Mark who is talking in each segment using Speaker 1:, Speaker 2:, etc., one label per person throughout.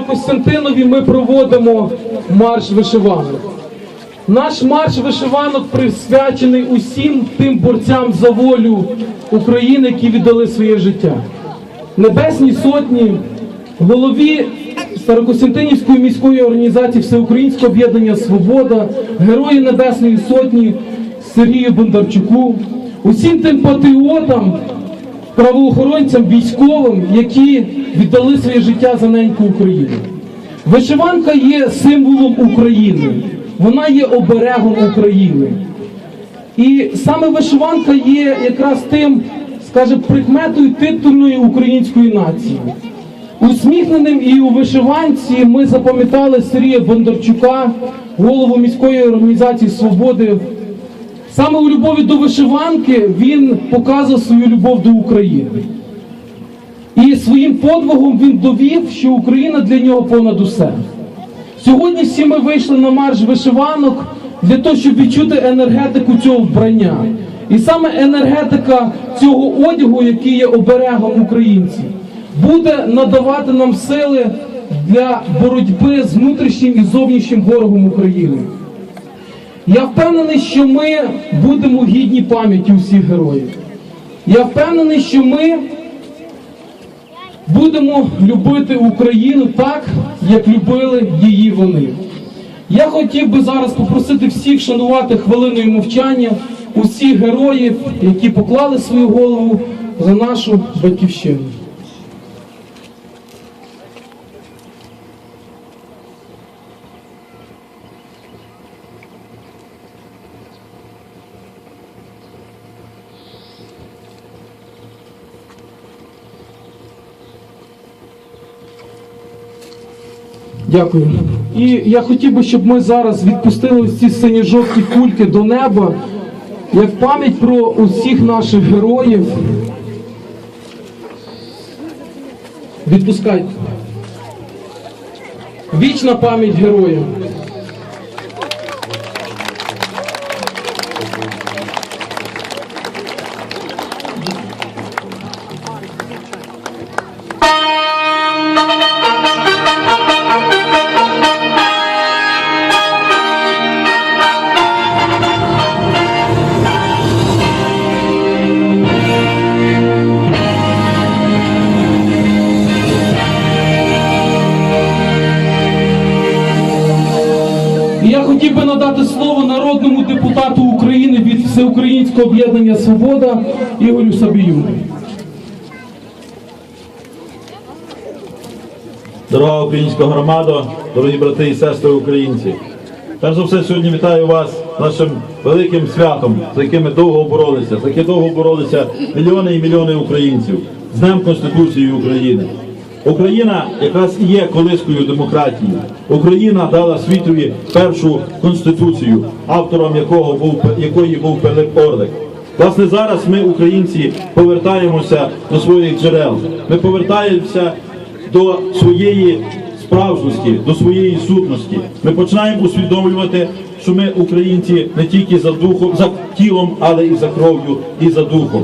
Speaker 1: Костянтинові ми проводимо марш вишиванок. Наш марш вишиванок присвячений усім тим борцям за волю України, які віддали своє життя. Небесній сотні, голові Старокостянтинівської міської організації Всеукраїнського об'єднання Свобода, Герої Небесної Сотні Сергію Бондарчуку, усім тим патріотам, правоохоронцям, військовим, які віддали своє життя за неньку Україну. Вишиванка є символом України, вона є оберегом України. І саме вишиванка є якраз тим, скажімо, прикметою титульної української нації. Усміхненим і у вишиванці ми запам'ятали Сергія Бондарчука, голову міської організації Свободи. Саме у любові до вишиванки він показав свою любов до України. І своїм подвигом він довів, що Україна для нього понад усе. Сьогодні всі ми вийшли на марш вишиванок для того, щоб відчути енергетику цього вбрання. І саме енергетика цього одягу, який є оберегом українців, буде надавати нам сили для боротьби з внутрішнім і зовнішнім ворогом України. Я впевнений, що ми будемо гідні пам'яті усіх героїв. Я впевнений, що ми будемо любити Україну так, як любили її вони. Я хотів би зараз попросити всіх шанувати хвилиною мовчання усіх героїв, які поклали свою голову за нашу батьківщину. Дякую. І я хотів би, щоб ми зараз відпустили ці сині-жовті кульки до неба, як пам'ять про усіх наших героїв. Відпускайте. Вічна пам'ять героям. Я хотів би надати слово народному депутату України від Всеукраїнського об'єднання Свобода Ігорю Сабію.
Speaker 2: Дорога українська громада, дорогі брати і сестри українці. Перш за все, сьогодні вітаю вас нашим великим святом, за яким ми довго боролися, за яке довго боролися мільйони і мільйони українців з Днем Конституції України. Україна якраз і є колискою демократії. Україна дала світові першу конституцію, автором якого був якої був Пилип Орлик. Власне, зараз ми, українці, повертаємося до своїх джерел. Ми повертаємося до своєї справжності, до своєї сутності. Ми починаємо усвідомлювати, що ми українці не тільки за духом, за тілом, але і за кров'ю, і за духом.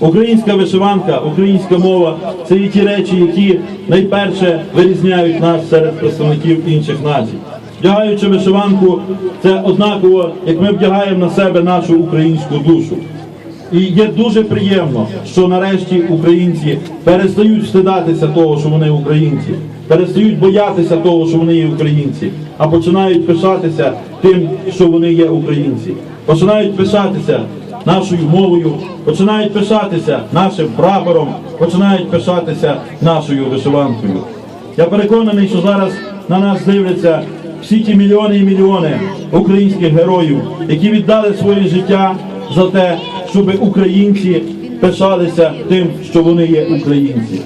Speaker 2: Українська вишиванка, українська мова це і ті речі, які найперше вирізняють нас серед представників інших націй. Вдягаючи вишиванку, це однаково, як ми вдягаємо на себе нашу українську душу. І є дуже приємно, що нарешті українці перестають стидатися того, що вони українці, перестають боятися того, що вони є українці, а починають пишатися тим, що вони є українці. Починають пишатися нашою мовою, починають пишатися нашим прапором, починають пишатися нашою вишиванкою. Я переконаний, що зараз на нас дивляться всі ті мільйони і мільйони українських героїв, які віддали своє життя за те, щоб українці пишалися тим, що вони є українці.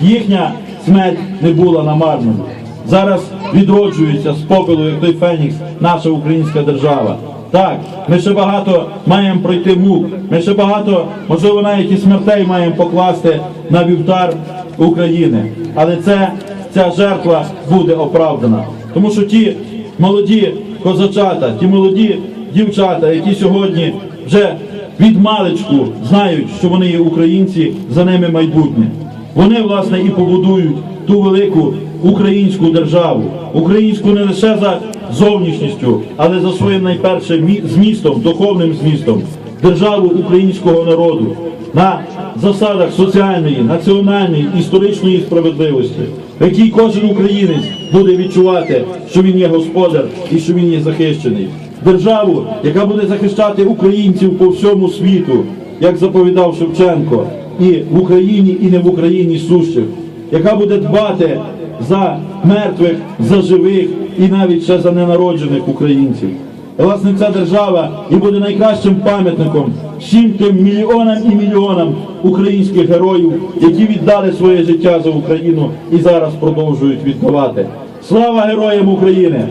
Speaker 2: Їхня смерть не була намарною. Зараз відроджується з попелу, як той Фенікс, наша українська держава. Так, ми ще багато маємо пройти мук, ми ще багато, можливо, навіть і смертей маємо покласти на вівтар України. Але це, ця жертва буде оправдана. Тому що ті молоді козачата, ті молоді дівчата, які сьогодні вже від маличку знають, що вони є українці, за ними майбутнє. Вони, власне, і побудують ту велику українську державу, українську не лише за зовнішністю, але за своїм найпершим змістом, духовним змістом, державу українського народу. На засадах соціальної, національної, історичної справедливості, в якій кожен українець буде відчувати, що він є господар і що він є захищений. Державу, яка буде захищати українців по всьому світу, як заповідав Шевченко, і в Україні, і не в Україні сущих, яка буде дбати за мертвих, за живих і навіть ще за ненароджених українців. Власне, ця держава і буде найкращим пам'ятником всім тим мільйонам і мільйонам українських героїв, які віддали своє життя за Україну і зараз продовжують віддавати. Слава героям України!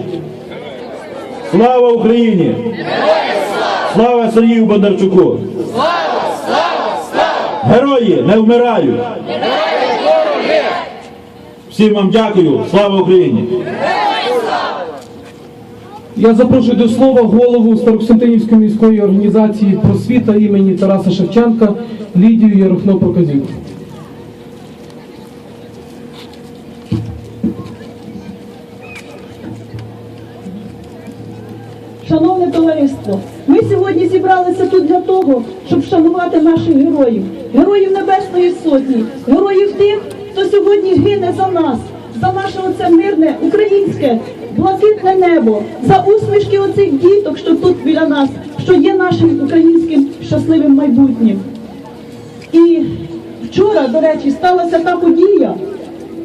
Speaker 2: Слава Україні! Слава Сергію Бондарчуку! Герої не вмирають! Всім вам дякую! Слава Україні!
Speaker 1: Я запрошую до слова голову Старокостянтинівської міської організації просвіта імені Тараса Шевченка Лідію Ярохно Проказюк.
Speaker 3: Шановне товариство, ми сьогодні зібралися тут для того, щоб вшанувати наших героїв, героїв Небесної Сотні, героїв тих, хто сьогодні гине за нас, за наше оце мирне, українське, блакитне небо, за усмішки оцих діток, що тут біля нас, що є нашим українським щасливим майбутнім. І вчора, до речі, сталася та подія,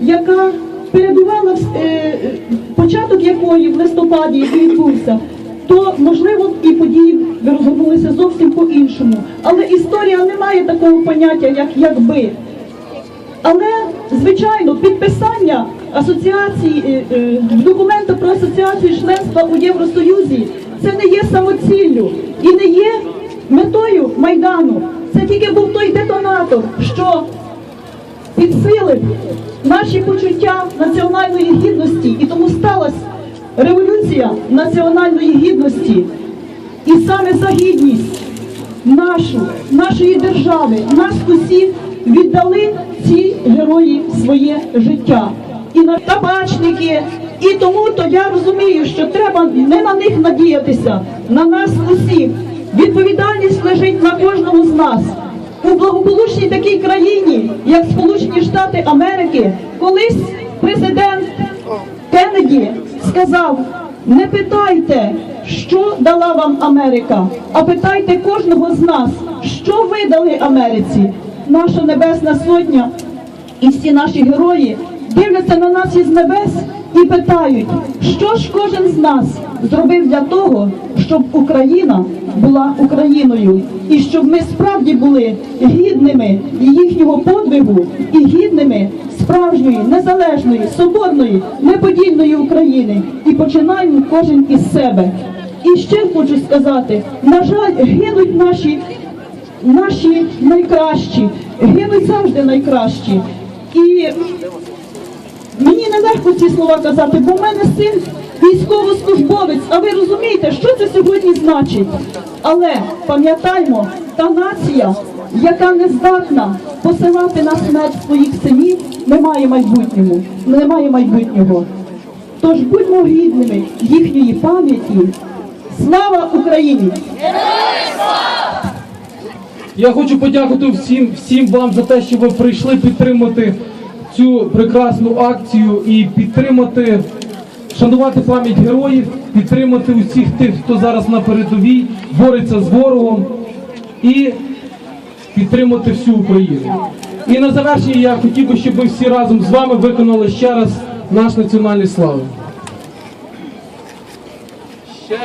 Speaker 3: яка передувала е, початок якої в листопаді, який відбувся, то можливо і події розгорнулися зовсім по-іншому. Але історія не має такого поняття, як якби. Але, звичайно, підписання асоціації е, е, документу про асоціацію членства у Євросоюзі це не є самоціллю і не є метою Майдану. Це тільки був той детонатор, що підсилив наші почуття національної гідності, і тому сталася революція національної гідності. І саме за гідність нашу, нашої держави, нас усіх віддали герої своє життя. І на табачники, і тому то я розумію, що треба не на них надіятися, на нас усіх. Відповідальність лежить на кожному з нас. У благополучній такій країні, як Сполучені Штати Америки, колись президент Кеннеді сказав: не питайте, що дала вам Америка, а питайте кожного з нас, що ви дали Америці. Наша Небесна Сотня і всі наші герої дивляться на нас із небес і питають, що ж кожен з нас зробив для того, щоб Україна була Україною, і щоб ми справді були гідними їхнього подвигу і гідними справжньої, незалежної, соборної, неподільної України. І починаємо кожен із себе. І ще хочу сказати: на жаль, гинуть наші наші найкращі, гинуть завжди найкращі. І мені нелегко ці слова казати, бо в мене син військовослужбовець, а ви розумієте, що це сьогодні значить. Але пам'ятаймо, та нація, яка не здатна посилати на смерть своїх синів, не має майбутнього. Не має майбутнього. Тож будьмо гідними їхньої пам'яті. Слава Україні!
Speaker 1: Я хочу подякувати всім, всім вам за те, що ви прийшли підтримати цю прекрасну акцію і підтримати, шанувати пам'ять героїв, підтримати усіх тих, хто зараз на передовій бореться з ворогом і підтримати всю Україну. І на завершення я хотів би, щоб ми всі разом з вами виконали ще раз наш національний слави. Ще